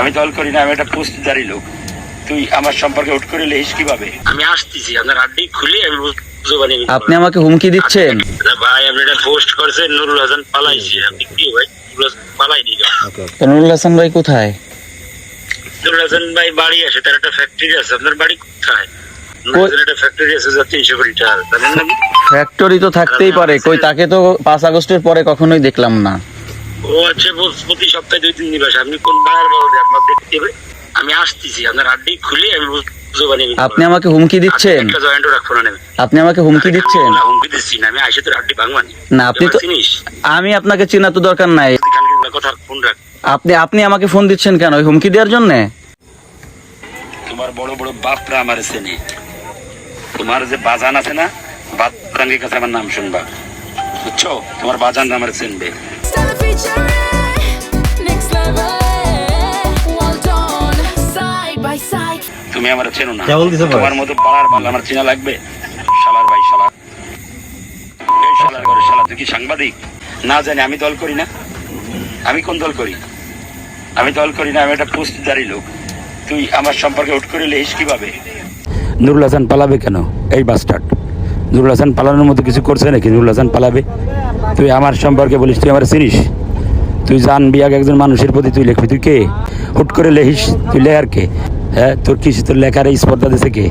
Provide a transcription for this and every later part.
আমি দল করি না আমি একটা পোস্ট জারি লোক। তুই আমার সম্পর্কে উঠ করে লেহিস কীভাবে? আমি আসতেছি আপনার আড্ডি খুলে আমি আপনি আমাকে হুমকি দিচ্ছেন? ভাই আপনি এটা পোস্ট করছেন নুরুল হাসান পালাইছি। আপনি কি ভাই নুরুল হাসান পালাইনি নুরুল হাসান ভাই কোথায়? নুরুল হাসান ভাই বাড়ি আছে তার একটা ফ্যাক্টরি আছে। আপনার বাড়ি কোথায়? ফ্যাক্টরি তো থাকতেই পারে কই তাকে তো পাঁচ আগস্টের পরে কখনোই দেখলাম না। ও প্রতি সপ্তাহে দুই তিন দিন আসে আপনি কোন বলতে আপনার দেখতে হবে আমি আসতেছি আপনার আড্ডি খুলে আমি আপনি আমাকে হুমকি দিচ্ছেন? আপনি আমাকে হুমকি দিচ্ছেন? না, আপনি তো আমি আপনাকে চেনা তো দরকার নাই। ফোন আপনি আপনি আমাকে ফোন দিচ্ছেন কেন? ওই হুমকি দেওয়ার জন্য? তোমার বড় বড় বাপরা আমার চেনে। তোমার যে বাজান আছে না বাজানের কাছে আমার নাম শুনবা। বুঝছ? তোমার বাজান আমার চিনবে। তুমি আমার চেনো না। তোমার মতো পাড়ার বাল আমার চেনা লাগবে। শালার ভাই শালা। এই শালার ঘরে শালা তুই কি সাংবাদিক? না জানি আমি দল করি না। আমি কোন দল করি? আমি দল করি না আমি একটা লোক। তুই আমার সম্পর্কে উঠ করে লেহিস কীভাবে? নুরুল হাসান পালাবে কেন? এই বাস্টার্ড নুরুল হাসান পালানোর মতো কিছু করছে নাকি? নুরুল হাসান পালাবে। তুই আমার সম্পর্কে বলিস তুই আমার চিনিস? তুই জানবি আগে একজন মানুষের প্রতি তুই লিখবি, তুই কে? হুট করে লেখিস, তুই লেখার কে? হ্যাঁ তোর কিছু তোর লেখার এই স্পর্ধা দিছে কে?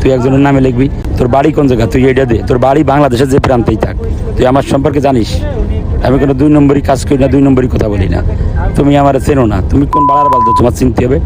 তুই একজনের নামে লিখবি, তোর বাড়ি কোন জায়গা? তুই এটা দে, তোর বাড়ি বাংলাদেশের যে প্রান্তেই থাক। তুই আমার সম্পর্কে জানিস? আমি কোনো দুই নম্বরই কাজ করি না, দুই নম্বরই কথা বলি না। তুমি আমার চেনো না। তুমি কোন বাড়ার বালতো তোমার চিনতে হবে।